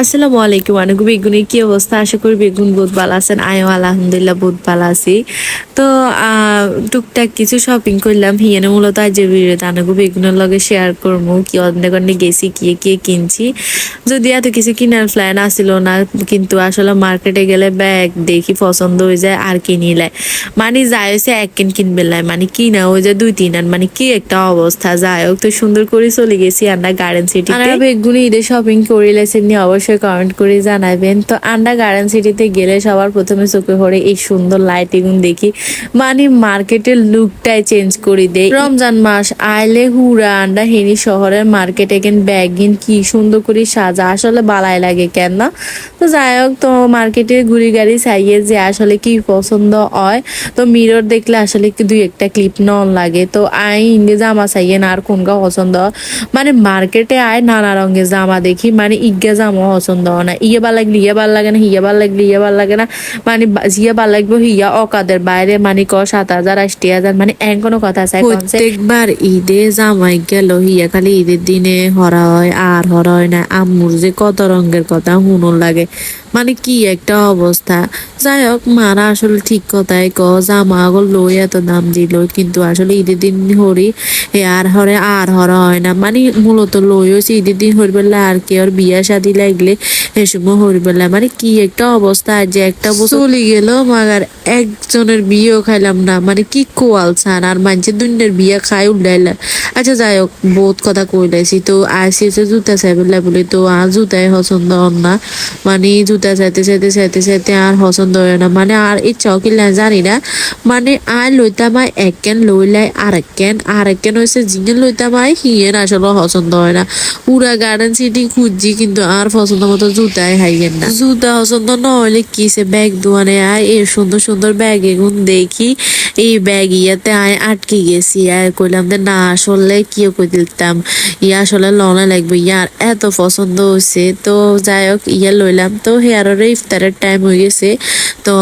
আসসালামু আলাইকুম অনেক বেগুনের কি অবস্থা? আশা করি বেগুন বহুত ভালো আছেন। আয়ও আলহামদুলিল্লাহ বহুত ভালো আছি। তো টুকটাক কিছু শপিং করলাম। হিয়ানে মূলত আজ ভিডিওতে আনাগো বেগুনের লগে শেয়ার করব কি অনেক অনেক গেছি, কি কি কিনছি। যদি এত কিছু কিনার প্ল্যান আসিল না, কিন্তু আসলে মার্কেটে গেলে ব্যাগ দেখি পছন্দ হয়ে যায়, আর কিনি লাই। মানে যাই হয়েছে এক কিন কিনবে লাই। মানে কিনা হয়ে যায় দুই, তিন আন। মানে কি একটা অবস্থা। যাই হোক, তো সুন্দর করে চলে গেছি আমরা গার্ডেন সিটি বেগুনি ঈদে শপিং করে লেছেন নিয়ে অবশ্যই কমেন্ট করে জানাবেন। তো আন্ডা গার্ডেন সিটিতে গেলে সবার প্রথমে চোখে পড়ে এই সুন্দর লাইটিং দেখি। মানে মার্কেটের লুকটাই চেঞ্জ করে দেয়। রমজান মাস, আইলে হুরা আন্ডা হেনি শহরের মার্কেট কেন ব্যাগিন কি সুন্দর করে সাজা। আসলে বালাই লাগে কেন না? তো যাই হোক, তো মার্কেটে ঘুরি গাড়ি চাইয়ে যে আসলে কি পছন্দ হয়, তো মিরর দেখলে আসলে দুই একটা ক্লিপ নন লাগে। তো আই ইন্ডে জামা চাইয়ে না আর কোনটা পছন্দ। মানে মার্কেটে আয় নানা রঙের জামা দেখি। মানে ইজ্ঞা জামা পছন্দ হয় না। ইয়ে ভালো লাগলে ইয়ে ভালো লাগে না, হিয়া ভালো লাগলে ইয়ে ভালো লাগে না। মানে ইয়ে ভালো লাগবে হিয়া অকাদের বাইরে মানে ক সাত হাজার আশটি হাজার মানে এন কোনো কথা আছে প্রত্যেকবার ঈদে জামাই গেল, হিয়া খালি ঈদের দিনে হরা হয় আর হরা হয় না। আম্মুর যে কত রঙের কথা হুনুন লাগে। মানে কি একটা অবস্থা? যাই হোক, মারা আসলে ঠিক কথাই ক জামা আগল লই এত দাম দিল, কিন্তু আসলে ঈদের দিন হরি আর হরে, আর হরা হয় না। মানে মূলত লই হয়েছে ঈদের দিন হরি হরিবেলা, আর কি আর বিয়া শাদি লাগলে এসময় হরিবেলা। মানে কি একটা অবস্থা, যে একটা বছর চলে গেল, মাগার একজনের বিয়েও খাইলাম না। মানে কি কোয়াল ছান, আর মানছে দুনিয়ার বিয়ে খাই উল্লাইলাম আচ্ছা যাই হোক, বহুত কথা কইলাইছি তো আসি হচ্ছে জুতা চাইবেলা বলে তো আর জুতাই পছন্দ হন না। মানে জুতা চাইতে চাইতে চাইতে চাইতে আর পছন্দ হয় না। মানে আর ইচ্ছাও কিনা জানি না। মানে আর লইতাম আই এক কেন লইলাই আর এক কেন আর এক কেন হয়েছে জিনে লইতাম আই হিয়েন আসলে পছন্দ হয় না। পুরা গার্ডেন সিটি খুঁজছি কিন্তু আর পছন্দ মতো জুতাই হাইয়েন না। জুতা পছন্দ না হলে কিসে ব্যাগ দোয়ানে আয়? এ সুন্দর সুন্দর ব্যাগ এগুন দেখি। এই ব্যাগ ইয়াতে আয় আটকে গেছি। আর কইলাম যে না, আসলে কি কই দিতাম? ইয়া আসলে লনা লাগবে, ইয়ার এত পছন্দ হয়েছে তো যাই হোক ইয়া লইলাম। তো হেয়ারের ইফতারের টাইম হয়ে গেছে। তো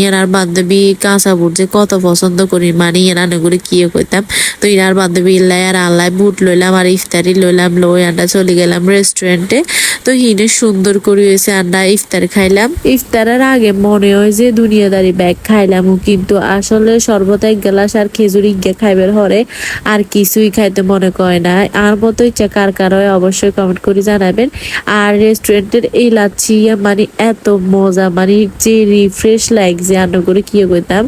ইয়ার বান্ধবী কাঁচা বুট যে কত পছন্দ করি মানে ইয়ার করে কি কইতাম? তো ইয়ার বান্ধবী ইল্লাই আর আল্লাহ বুট লইলাম আর ইফতারি লইলাম, লই আন্ডা চলে গেলাম রেস্টুরেন্টে তো হিনে সুন্দর করে হয়েছে আন্ডা, ইফতার খাইলাম। ইফতারের আগে মনে হয় যে দুনিয়াদারি ব্যাগ খাইলাম কিন্তু আসলে শরবত এক গ্লাস আর খেজুরি খাইবার হরে আর কিছুই খাইতে মনে করে না। আর মতো ইচ্ছা কার কার হয় অবশ্যই কমেন্ট করে জানাবেন। আর রেস্টুরেন্টের এই লাচ্ছি মানে এত মজা মানে যে রিফ্রেশ লাগছে আন্ন করে কি করতাম।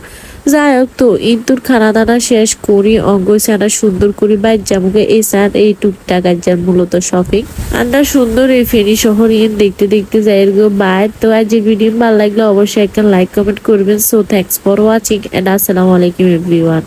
যাই হোক তো ইন্তুর খানা দানা শেষ করি অঙ্গ সানা সুন্দর করি বাইর জামুকে এই সার এই টুকটাক আর মূলত শপিং আন্ডা সুন্দর এই ফেনি শহর ইন দেখতে দেখতে যাই গো বাইর তো আজ ভিডিও ভালো লাগলে, অবশ্যই একটা লাইক কমেন্ট করবেন। So thanks for watching and আসসালামু আলাইকুম এভরিওয়ান